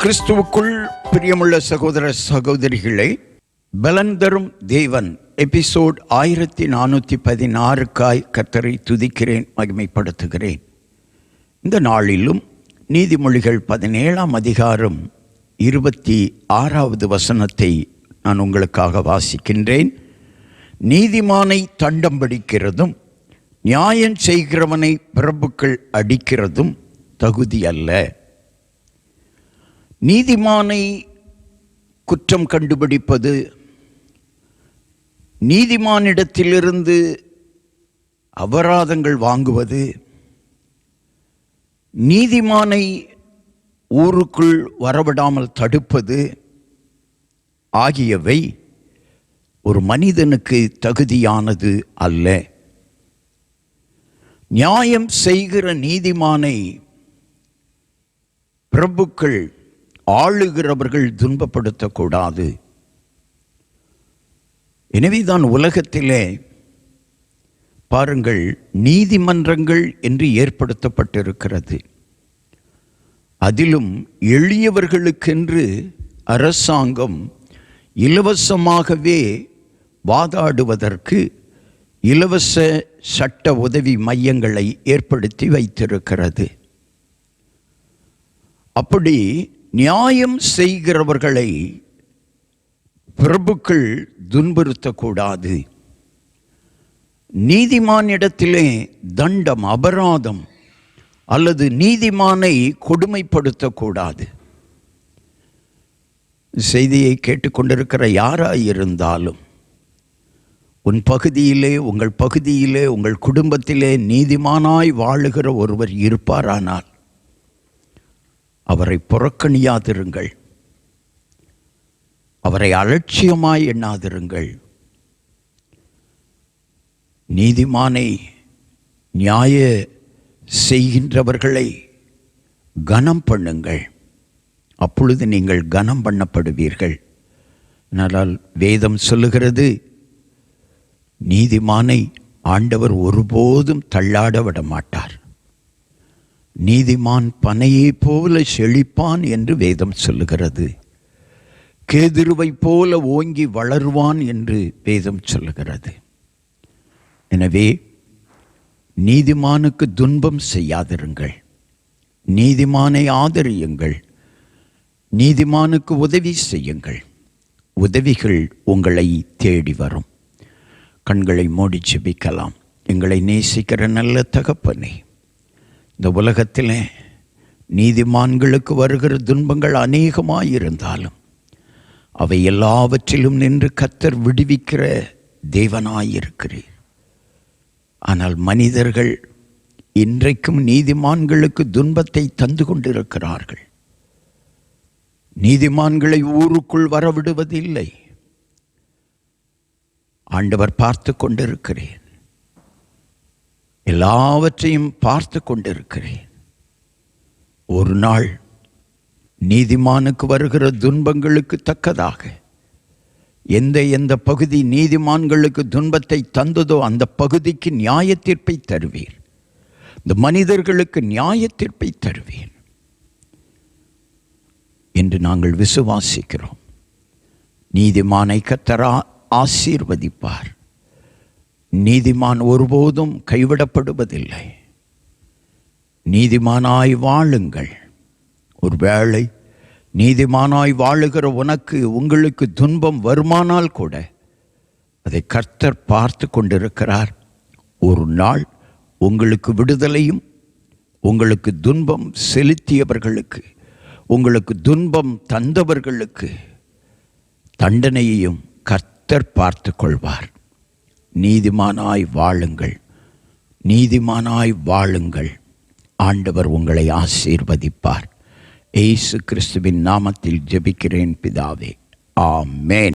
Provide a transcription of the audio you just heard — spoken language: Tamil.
கிறிஸ்துவுக்குள் பிரியமுள்ள சகோதர சகோதரிகளை பலன் தரும் தேவன் எபிசோட் ஆயிரத்தி நானூற்றி பதினாறுக்காய் கத்தரை துதிக்கிறேன் மகிமைப்படுத்துகிறேன். இந்த நாளிலும் நீதிமொழிகள் பதினேழாம் அதிகாரம் இருபத்தி ஆறாவது வசனத்தை நான் உங்களுக்காக வாசிக்கின்றேன். நீதிமானை தண்டம் பிடிக்கிறதும் நியாயம் செய்கிறவனை பிரபுக்கள் அடிக்கிறதும் தகுதி அல்ல நீதிமானை குற்றம் கண்டுபிடிப்பது நீதிமானிடத்திலிருந்து அபராதங்கள் வாங்குவது நீதிமானை ஊருக்குள் வரவிடாமல் தடுப்பது ஆகியவை ஒரு மனிதனுக்கு தகுதியானது அல்ல. நியாயம் செய்கிற நீதிமானை பிரபுக்கள் ஆளுகிறவர்கள் துன்பப்படுத்தக்கூடாது. எனவேதான் உலகத்திலே பாருங்கள் நீதிமன்றங்கள் என்று ஏற்படுத்தப்பட்டிருக்கிறது. அதிலும் எளியவர்களுக்கென்று அரசாங்கம் இலவசமாகவே வாதாடுவதற்கு இலவச சட்ட உதவி மையங்களை ஏற்படுத்தி வைத்திருக்கிறது. அப்படி நியாயம் செய்கிறவர்களை பிரபுக்கள் துன்புறுத்தக்கூடாது. நீதிமானிடத்திலே தண்டம் அபராதம் அல்லது நீதிமானை கொடுமைப்படுத்தக்கூடாது. செய்தியை கேட்டுக்கொண்டிருக்கிற யாராயிருந்தாலும் உன் பகுதியிலே உங்கள் பகுதியிலே உங்கள் குடும்பத்திலே நீதிமானாய் வாழுகிற ஒருவர் இருப்பாரானால் அவரை புறக்கணியாதிருங்கள். அவரை அலட்சியமாய் எண்ணாதிருங்கள். நீதிமானை நியாய செய்கின்றவர்களை கனம் பண்ணுங்கள். அப்பொழுது நீங்கள் கனம் பண்ணப்படுவீர்கள். ஆனால் வேதம் சொல்லுகிறது நீதிமானை ஆண்டவர் ஒருபோதும் தள்ளாட விட மாட்டார் நீதிமான் பனையைப் போல செழிப்பான் என்று வேதம் சொல்லுகிறது. கேதிருவைப் போல ஓங்கி வளருவான் என்று வேதம் சொல்லுகிறது. எனவே நீதிமானுக்கு துன்பம் செய்யாதிருங்கள். நீதிமானை ஆதரியுங்கள். நீதிமானுக்கு உதவி செய்யுங்கள். உதவிகள் உங்களை தேடி வரும். கண்களை மூடி செபிக்கலாம் எங்களை நேசிக்கிற நல்ல தகப்பனே இந்த உலகத்திலே நீதிமான்களுக்கு வருகிற துன்பங்கள் அநேகமாயிருந்தாலும் அவை எல்லாவற்றிலும் நின்று கத்தர் விடுவிக்கிற தேவனாயிருக்கிறீர். ஆனால் மனிதர்கள் இன்றைக்கும் நீதிமான்களுக்கு துன்பத்தை தந்து கொண்டிருக்கிறார்கள். நீதிமான்களை ஊருக்குள் வரவிடுவதில்லை. ஆண்டவர் பார்த்து கொண்டிருக்கிறேன். எல்லாவற்றையும் பார்த்து கொண்டிருக்கிறேன். ஒரு நாள் நீதிமானுக்கு வருகிற துன்பங்களுக்கு தக்கதாக எந்த எந்த பகுதி நீதிமான்களுக்கு துன்பத்தை தந்ததோ அந்த பகுதிக்கு நியாயத்தீர்ப்பை தருவீர். இந்த மனிதர்களுக்கு நியாயத்தீர்ப்பை தருவீர். என்று நாங்கள் விசுவாசிக்கிறோம். நீதிமானை கத்தரா ஆசீர்வதிப்பார். நீதிமான் ஒருபோதும் கைவிடப்படுவதில்லை. நீதிமானாய் வாழுங்கள். ஒருவேளை நீதிமானாய் வாழுகிற உனக்கு உங்களுக்கு துன்பம் வருமானால் கூட அதை கர்த்தர் பார்த்து கொண்டிருக்கிறார். ஒரு நாள் உங்களுக்கு விடுதலையும் உங்களுக்கு துன்பம் செலுத்தியவர்களுக்கு உங்களுக்கு துன்பம் தந்தவர்களுக்கு தண்டனையையும் கர்த்தர் பார்த்து கொள்வார். நீதிமானாய் வாழுங்கள். நீதிமானாய் வாழுங்கள். ஆண்டவர் உங்களை ஆசீர்வதிப்பார். ஏசு கிறிஸ்துவின் நாமத்தில் ஜெபிக்கிறேன் பிதாவே. ஆமேன்.